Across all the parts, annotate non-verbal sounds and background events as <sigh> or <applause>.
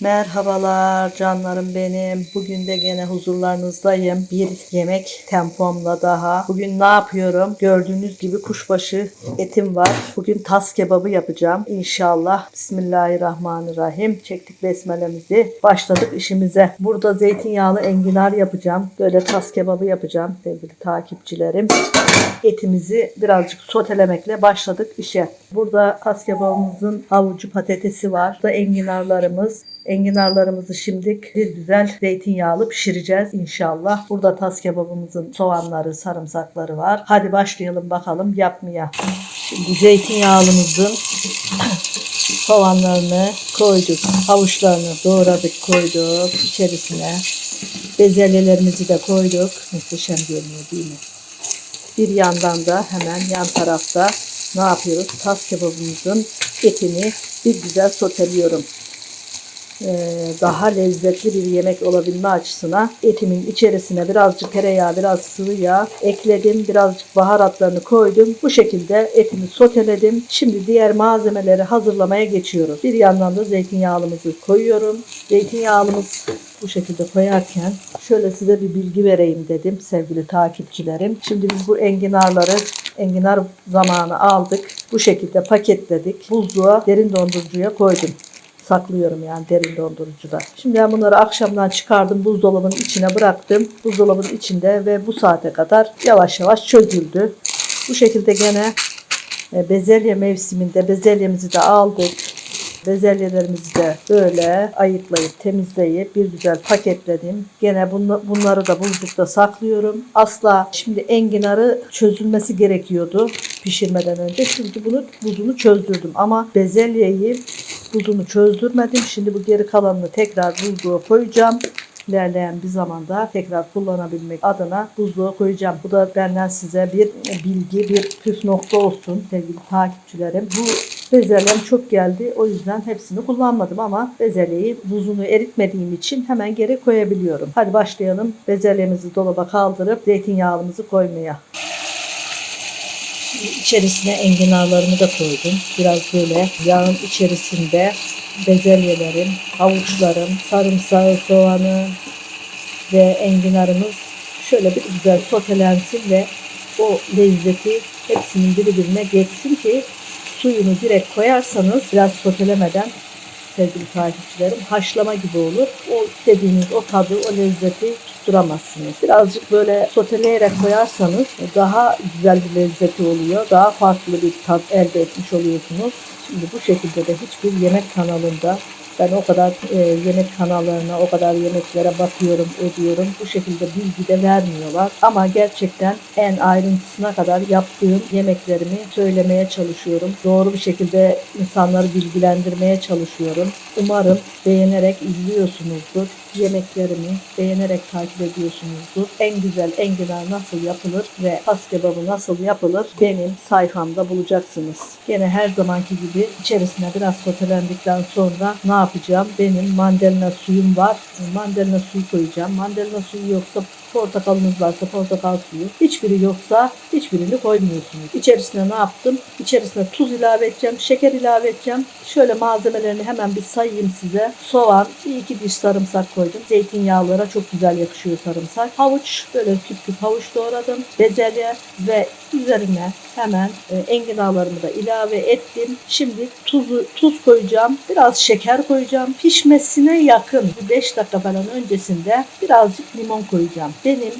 Merhabalar canlarım benim. Bugün de gene huzurlarınızdayım. Bir yemek tempomla daha. Bugün ne yapıyorum? Gördüğünüz gibi kuşbaşı etim var. Bugün tas kebabı yapacağım. İnşallah. Bismillahirrahmanirrahim. Çektik besmelemizi. Başladık işimize. Burada zeytinyağlı enginar yapacağım. Böyle tas kebabı yapacağım sevgili takipçilerim. Etimizi birazcık sotelemekle başladık işe. Burada tas kebabımızın havucu patatesi var. Burada enginarlarımız. Enginarlarımızı şimdi bir güzel zeytinyağlı pişireceğiz inşallah. Burada tas kebabımızın soğanları, sarımsakları var. Hadi başlayalım bakalım yapmaya. Şimdi zeytinyağlımızın <coughs> soğanlarını koyduk. Havuçlarını doğradık koyduk içerisine. Bezelyelerimizi de koyduk. Muhteşem görünüyor değil mi? Bir yandan da hemen yan tarafta ne yapıyoruz? Tas kebabımızın etini bir güzel soteliyorum. Ee, daha lezzetli bir yemek olabilme açısına etimin içerisine birazcık tereyağı, biraz sıvı yağ ekledim. Birazcık baharatlarını koydum. Bu şekilde etimi soteledim. Şimdi diğer malzemeleri hazırlamaya geçiyoruz. Bir yandan da zeytinyağlımızı koyuyorum. Zeytinyağlımız bu şekilde koyarken şöyle size bir bilgi vereyim dedim sevgili takipçilerim. Şimdi biz bu enginarları enginar zamanı aldık. Bu şekilde paketledik. Buzluğa derin dondurucuya koydum saklıyorum yani derin dondurucuda. Şimdi ben bunları akşamdan çıkardım buzdolabının içine bıraktım. Buzdolabının içinde ve bu saate kadar yavaş yavaş çözüldü. Bu şekilde gene e, bezelye mevsiminde bezelyemizi de aldık. Bezelyelerimizi de böyle ayıklayıp temizleyip bir güzel paketledim. Gene bunları da buzlukta saklıyorum. Asla şimdi enginarı çözülmesi gerekiyordu pişirmeden önce. Şimdi bunu buzunu çözdürdüm ama bezelyeyi buzunu çözdürmedim. Şimdi bu geri kalanını tekrar buzluğa koyacağım ilerleyen bir zamanda tekrar kullanabilmek adına buzluğa koyacağım. Bu da benden size bir bilgi, bir püf nokta olsun sevgili takipçilerim. Bu bezelyem çok geldi. O yüzden hepsini kullanmadım ama bezelyeyi buzunu eritmediğim için hemen geri koyabiliyorum. Hadi başlayalım. Bezelyemizi dolaba kaldırıp zeytinyağlımızı koymaya. İçerisine enginarlarımı da koydum. Biraz böyle yağın içerisinde bezelyelerim, havuçlarım, sarımsağı, soğanı ve enginarımız şöyle bir güzel sotelensin ve o lezzeti hepsinin birbirine geçsin ki suyunu direkt koyarsanız biraz sotelemeden sevgili takipçilerim haşlama gibi olur. O dediğiniz o tadı, o lezzeti tutturamazsınız. Birazcık böyle soteleyerek koyarsanız daha güzel bir lezzeti oluyor. Daha farklı bir tat elde etmiş oluyorsunuz. Şimdi bu şekilde de hiçbir yemek kanalında ben o kadar e, yemek kanallarına, o kadar yemeklere bakıyorum, ediyorum. Bu şekilde bilgi de vermiyorlar. Ama gerçekten en ayrıntısına kadar yaptığım yemeklerimi söylemeye çalışıyorum. Doğru bir şekilde insanları bilgilendirmeye çalışıyorum. Umarım beğenerek izliyorsunuzdur. Yemeklerimi beğenerek takip ediyorsunuzdur. En güzel enginar nasıl yapılır ve has kebabı nasıl yapılır benim sayfamda bulacaksınız. Gene her zamanki gibi içerisine biraz sotelendikten sonra ne yapacağım? Benim mandalina suyum var. Mandalina suyu koyacağım. Mandalina suyu yoksa portakalınız varsa portakal suyu. Hiçbiri yoksa hiçbirini koymuyorsunuz. İçerisine ne yaptım? İçerisine tuz ilave edeceğim, şeker ilave edeceğim. Şöyle malzemelerini hemen bir sayayım size. Soğan, iki diş sarımsak koydum. Zeytinyağlara çok güzel yakışıyor sarımsak. Havuç, böyle küp küp havuç doğradım. Bezelye ve üzerine hemen e, enginarlarımı da ilave ettim. Şimdi tuzu tuz koyacağım. Biraz şeker koyacağım. Pişmesine yakın 5 dakika falan öncesinde birazcık limon koyacağım. Benim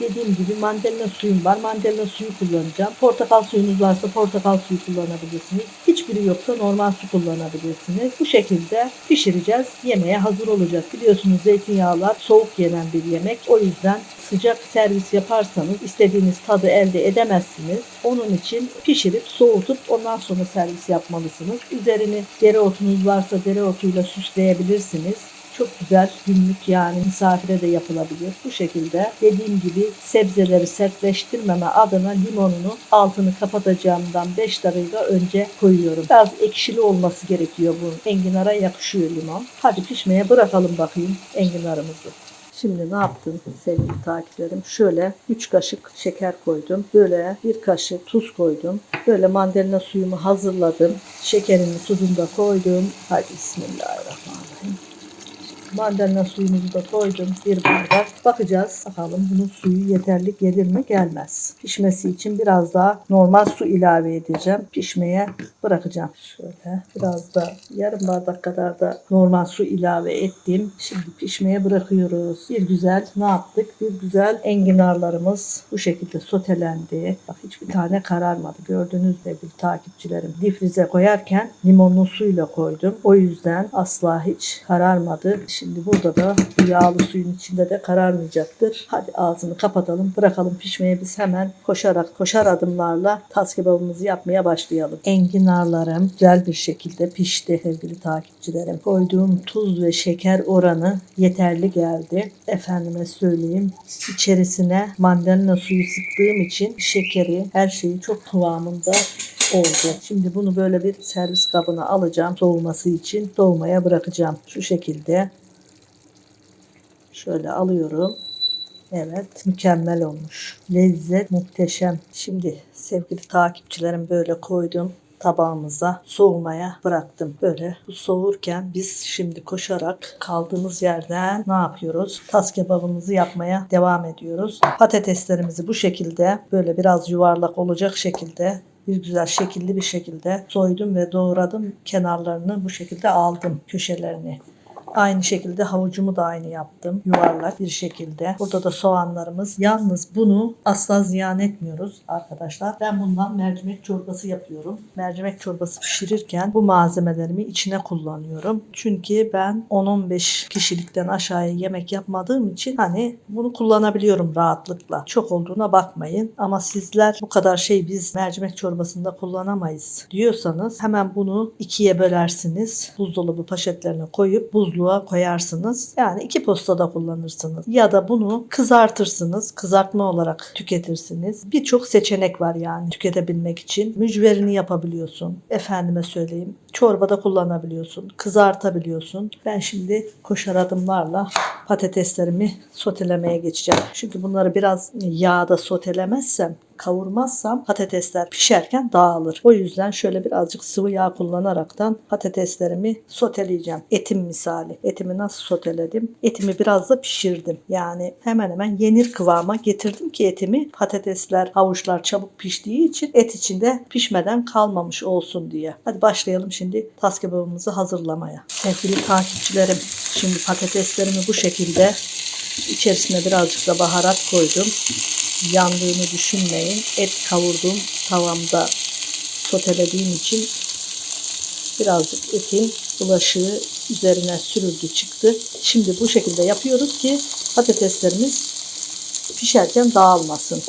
dediğim gibi mandalina suyum var. Mandalina suyu kullanacağım. Portakal suyunuz varsa portakal suyu kullanabilirsiniz. Hiçbiri yoksa normal su kullanabilirsiniz. Bu şekilde pişireceğiz. Yemeğe hazır olacak. Biliyorsunuz zeytinyağlar soğuk yenen bir yemek. O yüzden sıcak servis yaparsanız istediğiniz tadı elde edemezsiniz. Onun için pişirip soğutup ondan sonra servis yapmalısınız. Üzerini dereotunuz varsa dereotuyla süsleyebilirsiniz. Çok güzel günlük yani misafire de yapılabilir. Bu şekilde dediğim gibi sebzeleri sertleştirmeme adına limonunu altını kapatacağımdan 5 dakika önce koyuyorum. Biraz ekşili olması gerekiyor bu. Enginara yakışıyor limon. Hadi pişmeye bırakalım bakayım enginarımızı. Şimdi ne yaptım sevgili takipçilerim? Şöyle 3 kaşık şeker koydum. Böyle bir kaşık tuz koydum. Böyle mandalina suyumu hazırladım. Şekerini tuzunu da koydum. Hadi bismillahirrahmanirrahim. Mandalina suyumuzu da koydum. Bir bardak. Bakacağız. Bakalım bunun suyu yeterli gelir mi gelmez. Pişmesi için biraz daha normal su ilave edeceğim. Pişmeye bırakacağım. Şöyle biraz da yarım bardak kadar da normal su ilave ettim. Şimdi pişmeye bırakıyoruz. Bir güzel ne yaptık? Bir güzel enginarlarımız bu şekilde sotelendi. Bak hiçbir tane kararmadı. Gördüğünüz gibi takipçilerim. Difrize koyarken limonlu suyla koydum. O yüzden asla hiç kararmadı. Şimdi burada da yağlı suyun içinde de kararmayacaktır. Hadi ağzını kapatalım. Bırakalım pişmeye biz hemen koşarak koşar adımlarla tas kebabımızı yapmaya başlayalım. Enginarlarım güzel bir şekilde pişti sevgili takipçilerim. Koyduğum tuz ve şeker oranı yeterli geldi. Efendime söyleyeyim. İçerisine mandalina suyu sıktığım için şekeri her şeyi çok kıvamında oldu. Şimdi bunu böyle bir servis kabına alacağım soğuması için soğumaya bırakacağım. Şu şekilde şöyle alıyorum. Evet mükemmel olmuş. Lezzet muhteşem. Şimdi sevgili takipçilerim böyle koydum tabağımıza soğumaya bıraktım. Böyle bu soğurken biz şimdi koşarak kaldığımız yerden ne yapıyoruz? Tas kebabımızı yapmaya devam ediyoruz. Patateslerimizi bu şekilde böyle biraz yuvarlak olacak şekilde bir güzel şekilli bir şekilde soydum ve doğradım. Kenarlarını bu şekilde aldım köşelerini. Aynı şekilde havucumu da aynı yaptım. Yuvarlak bir şekilde. Burada da soğanlarımız. Yalnız bunu asla ziyan etmiyoruz arkadaşlar. Ben bundan mercimek çorbası yapıyorum. Mercimek çorbası pişirirken bu malzemelerimi içine kullanıyorum. Çünkü ben 10-15 kişilikten aşağıya yemek yapmadığım için hani bunu kullanabiliyorum rahatlıkla. Çok olduğuna bakmayın. Ama sizler bu kadar şey biz mercimek çorbasında kullanamayız diyorsanız hemen bunu ikiye bölersiniz. Buzdolabı poşetlerine koyup buzluğa koyarsınız. Yani iki postada kullanırsınız. Ya da bunu kızartırsınız. Kızartma olarak tüketirsiniz. Birçok seçenek var yani tüketebilmek için. Mücverini yapabiliyorsun. Efendime söyleyeyim. Çorbada kullanabiliyorsun. Kızartabiliyorsun. Ben şimdi koşar adımlarla patateslerimi sotelemeye geçeceğim. Çünkü bunları biraz yağda sotelemezsem kavurmazsam patatesler pişerken dağılır. O yüzden şöyle birazcık sıvı yağ kullanaraktan patateslerimi soteleyeceğim. Etim misali. Etimi nasıl soteledim? Etimi biraz da pişirdim. Yani hemen hemen yenir kıvama getirdim ki etimi patatesler, havuçlar çabuk piştiği için et içinde pişmeden kalmamış olsun diye. Hadi başlayalım şimdi tas kebabımızı hazırlamaya. Sevgili takipçilerim şimdi patateslerimi bu şekilde içerisine birazcık da baharat koydum yandığını düşünmeyin. Et kavurduğum tavamda sotelediğim için birazcık etin bulaşığı üzerine sürüldü çıktı. Şimdi bu şekilde yapıyoruz ki patateslerimiz pişerken dağılmasın.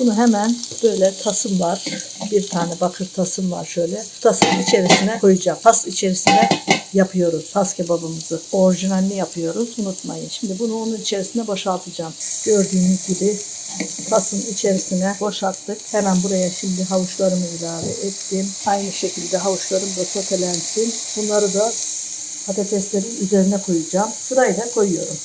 Bunu hemen böyle tasım var. Bir tane bakır tasım var şöyle. Tasın içerisine koyacağım. Tas içerisine yapıyoruz tas kebabımızı. Orijinalini yapıyoruz. Unutmayın. Şimdi bunu onun içerisine boşaltacağım. Gördüğünüz gibi tasın içerisine boşalttık. Hemen buraya şimdi havuçlarımı ilave ettim. Aynı şekilde havuçlarım da sotelensin. Bunları da patateslerin üzerine koyacağım. Sırayla koyuyorum.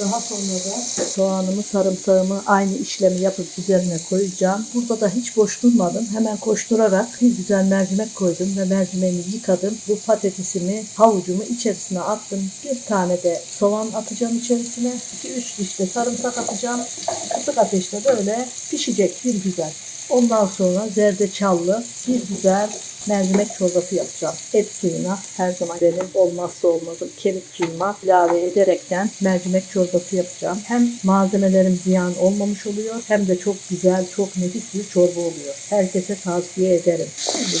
Daha sonra da soğanımı, sarımsağımı aynı işlemi yapıp üzerine koyacağım. Burada da hiç boş durmadım. Hemen koşturarak bir güzel mercimek koydum ve mercimeğimi yıkadım. Bu patatesimi, havucumu içerisine attım. Bir tane de soğan atacağım içerisine. 2-3 diş de sarımsak atacağım. Kısık ateşte böyle pişecek bir güzel. Ondan sonra zerdeçallı bir güzel mercimek çorbası yapacağım. Et suyuna her zaman benim olmazsa olmazım kemik suyuma ilave ederekten mercimek çorbası yapacağım. Hem malzemelerim ziyan olmamış oluyor hem de çok güzel, çok nefis bir çorba oluyor. Herkese tavsiye ederim. Şimdi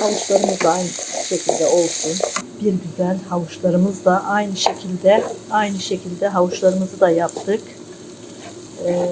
havuçlarımız da aynı şekilde olsun. Bir güzel havuçlarımız da aynı şekilde aynı şekilde havuçlarımızı da yaptık. Ee,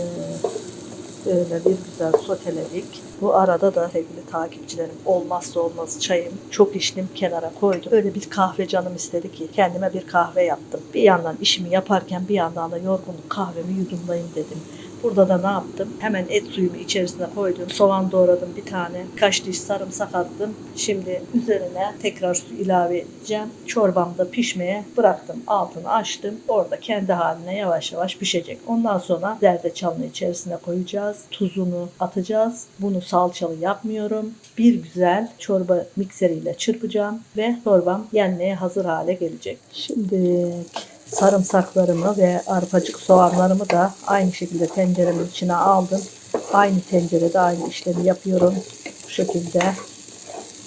Böyle bir güzel soteledik. Bu arada da sevgili takipçilerim olmazsa olmaz çayım çok içtim kenara koydum. Öyle bir kahve canım istedi ki kendime bir kahve yaptım. Bir yandan işimi yaparken bir yandan da yorgunluk kahvemi yudumlayayım dedim. Burada da ne yaptım? Hemen et suyumu içerisine koydum. Soğan doğradım bir tane. Kaç diş sarımsak attım. Şimdi üzerine tekrar su ilave edeceğim. Çorbam da pişmeye bıraktım. Altını açtım. Orada kendi haline yavaş yavaş pişecek. Ondan sonra zerdeçalını içerisine koyacağız. Tuzunu atacağız. Bunu salçalı yapmıyorum. Bir güzel çorba mikseriyle çırpacağım ve çorbam yenmeye hazır hale gelecek. Şimdi sarımsaklarımı ve arpacık soğanlarımı da aynı şekilde tenceremin içine aldım. Aynı tencerede aynı işlemi yapıyorum. Bu şekilde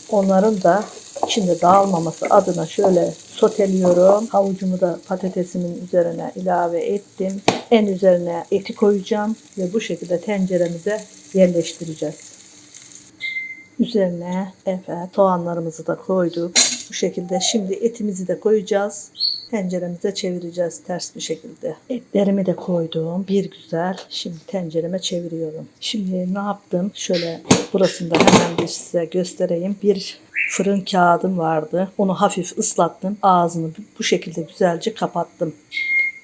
onların da içinde dağılmaması adına şöyle soteliyorum. Havucumu da patatesimin üzerine ilave ettim. En üzerine eti koyacağım ve bu şekilde tenceremize yerleştireceğiz. Üzerine evet soğanlarımızı da koyduk. Bu şekilde şimdi etimizi de koyacağız. Tenceremize çevireceğiz ters bir şekilde. Etlerimi de koydum. Bir güzel. Şimdi tencereme çeviriyorum. Şimdi ne yaptım? Şöyle burasında hemen bir size göstereyim. Bir fırın kağıdım vardı. Onu hafif ıslattım. Ağzını bu şekilde güzelce kapattım.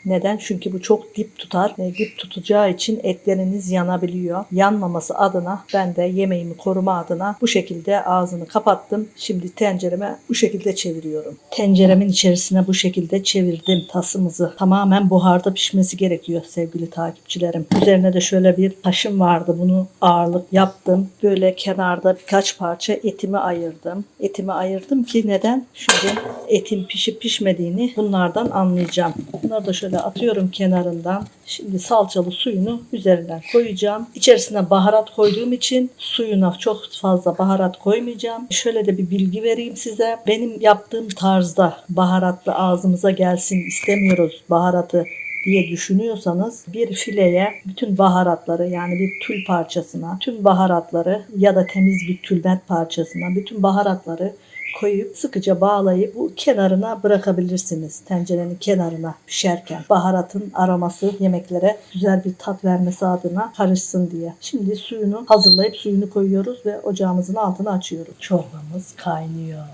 Neden? Çünkü bu çok dip tutar. E, dip tutacağı için etleriniz yanabiliyor. Yanmaması adına ben de yemeğimi koruma adına bu şekilde ağzını kapattım. Şimdi tencereme bu şekilde çeviriyorum. Tenceremin içerisine bu şekilde çevirdim tasımızı. Tamamen buharda pişmesi gerekiyor sevgili takipçilerim. Üzerine de şöyle bir taşım vardı. Bunu ağırlık yaptım. Böyle kenarda birkaç parça etimi ayırdım. Etimi ayırdım ki neden? Çünkü etin pişip pişmediğini bunlardan anlayacağım. Bunları da şöyle atıyorum kenarından. Şimdi salçalı suyunu üzerinden koyacağım. İçerisine baharat koyduğum için suyuna çok fazla baharat koymayacağım. Şöyle de bir bilgi vereyim size. Benim yaptığım tarzda baharatlı ağzımıza gelsin istemiyoruz baharatı diye düşünüyorsanız bir fileye bütün baharatları yani bir tül parçasına tüm baharatları ya da temiz bir tülbent parçasına bütün baharatları koyup sıkıca bağlayıp bu kenarına bırakabilirsiniz. Tencerenin kenarına pişerken baharatın aroması yemeklere güzel bir tat vermesi adına karışsın diye. Şimdi suyunu hazırlayıp suyunu koyuyoruz ve ocağımızın altını açıyoruz. Çorbamız kaynıyor.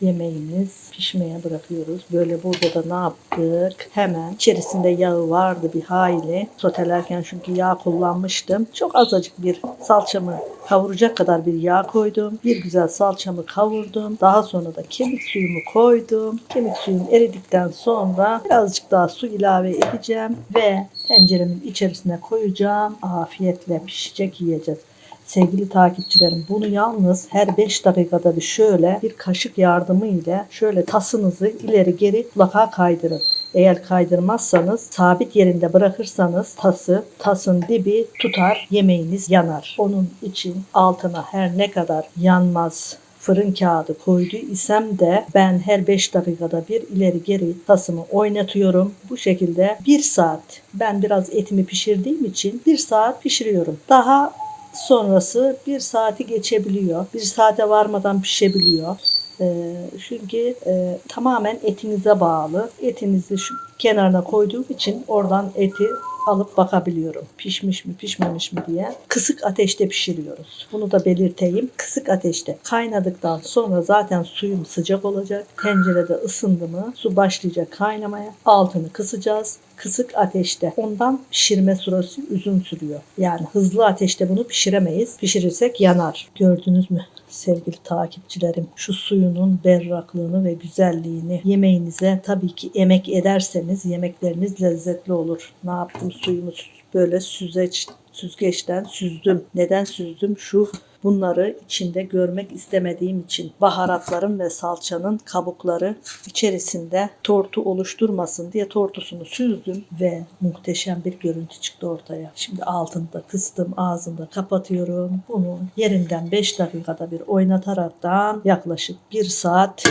Yemeğimiz pişmeye bırakıyoruz. Böyle burada da ne yaptık? Hemen içerisinde yağı vardı bir hayli. Sotelerken çünkü yağ kullanmıştım. Çok azıcık bir salçamı kavuracak kadar bir yağ koydum. Bir güzel salçamı kavurdum. Daha sonra da kemik suyumu koydum. Kemik suyum eridikten sonra birazcık daha su ilave edeceğim ve tenceremin içerisine koyacağım. Afiyetle pişecek yiyeceğiz. Sevgili takipçilerim bunu yalnız her 5 dakikada bir şöyle bir kaşık yardımı ile şöyle tasınızı ileri geri mutlaka kaydırın. Eğer kaydırmazsanız sabit yerinde bırakırsanız tası tasın dibi tutar yemeğiniz yanar. Onun için altına her ne kadar yanmaz fırın kağıdı koydu isem de ben her 5 dakikada bir ileri geri tasımı oynatıyorum. Bu şekilde 1 saat ben biraz etimi pişirdiğim için 1 saat pişiriyorum. Daha sonrası 1 saati geçebiliyor. 1 saate varmadan pişebiliyor. Ee, çünkü e, tamamen etinize bağlı. Etinizi şu kenarına koyduğum için oradan eti alıp bakabiliyorum. Pişmiş mi pişmemiş mi diye. Kısık ateşte pişiriyoruz. Bunu da belirteyim. Kısık ateşte. Kaynadıktan sonra zaten suyum sıcak olacak. Tencerede ısındı mı su başlayacak kaynamaya. Altını kısacağız kısık ateşte. Ondan pişirme süresi uzun sürüyor. Yani hızlı ateşte bunu pişiremeyiz. Pişirirsek yanar. Gördünüz mü sevgili takipçilerim? Şu suyunun berraklığını ve güzelliğini yemeğinize tabii ki emek ederseniz yemekleriniz lezzetli olur. Ne yaptım suyumu böyle süzeç süzgeçten süzdüm. Neden süzdüm? Şu bunları içinde görmek istemediğim için baharatların ve salçanın kabukları içerisinde tortu oluşturmasın diye tortusunu süzdüm ve muhteşem bir görüntü çıktı ortaya. Şimdi altını da kıstım, ağzını kapatıyorum. Bunu yerinden 5 dakikada bir oynataraktan yaklaşık 1 saat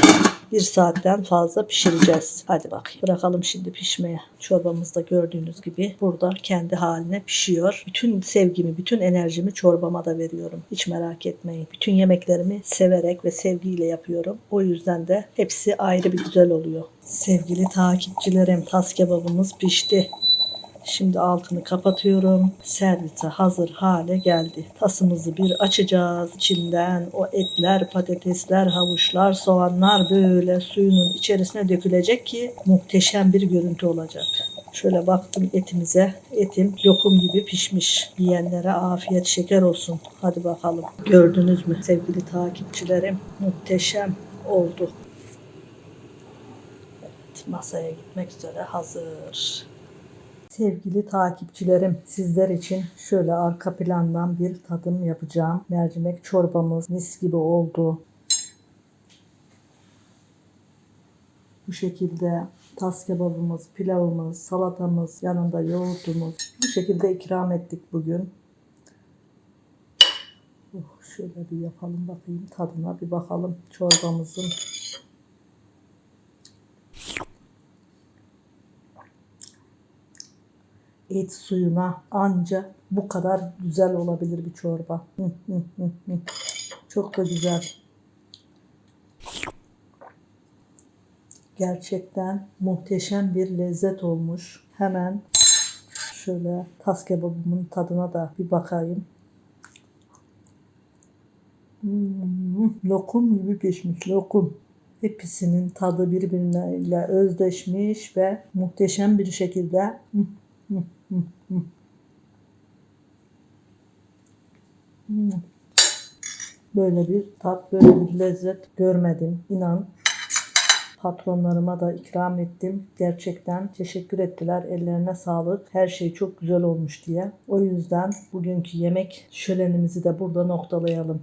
bir saatten fazla pişireceğiz. Hadi bakayım. Bırakalım şimdi pişmeye. Çorbamız da gördüğünüz gibi burada kendi haline pişiyor. Bütün sevgimi, bütün enerjimi çorbama da veriyorum. Hiç merak etmeyin. Bütün yemeklerimi severek ve sevgiyle yapıyorum. O yüzden de hepsi ayrı bir güzel oluyor. Sevgili takipçilerim, tas kebabımız pişti. Şimdi altını kapatıyorum. Servise hazır hale geldi. Tasımızı bir açacağız. İçinden o etler, patatesler, havuçlar, soğanlar böyle suyunun içerisine dökülecek ki muhteşem bir görüntü olacak. Şöyle baktım etimize. Etim lokum gibi pişmiş. Yiyenlere afiyet şeker olsun. Hadi bakalım. Gördünüz mü sevgili takipçilerim? Muhteşem oldu. Evet, masaya gitmek üzere hazır. Sevgili takipçilerim, sizler için şöyle arka plandan bir tadım yapacağım. Mercimek çorbamız mis gibi oldu. Bu şekilde tas kebabımız, pilavımız, salatamız, yanında yoğurtumuz bu şekilde ikram ettik bugün. Oh, şöyle bir yapalım bakayım tadına bir bakalım çorbamızın. Et suyuna anca bu kadar güzel olabilir bir çorba. Çok da güzel. Gerçekten muhteşem bir lezzet olmuş. Hemen şöyle tas kebabımın tadına da bir bakayım. Hmm, lokum gibi pişmiş lokum. Hepsinin tadı birbirine özdeşmiş ve muhteşem bir şekilde Böyle bir tat, böyle bir lezzet görmedim. İnan Patronlarıma da ikram ettim. Gerçekten teşekkür ettiler. Ellerine sağlık. Her şey çok güzel olmuş diye. O yüzden bugünkü yemek şölenimizi de burada noktalayalım.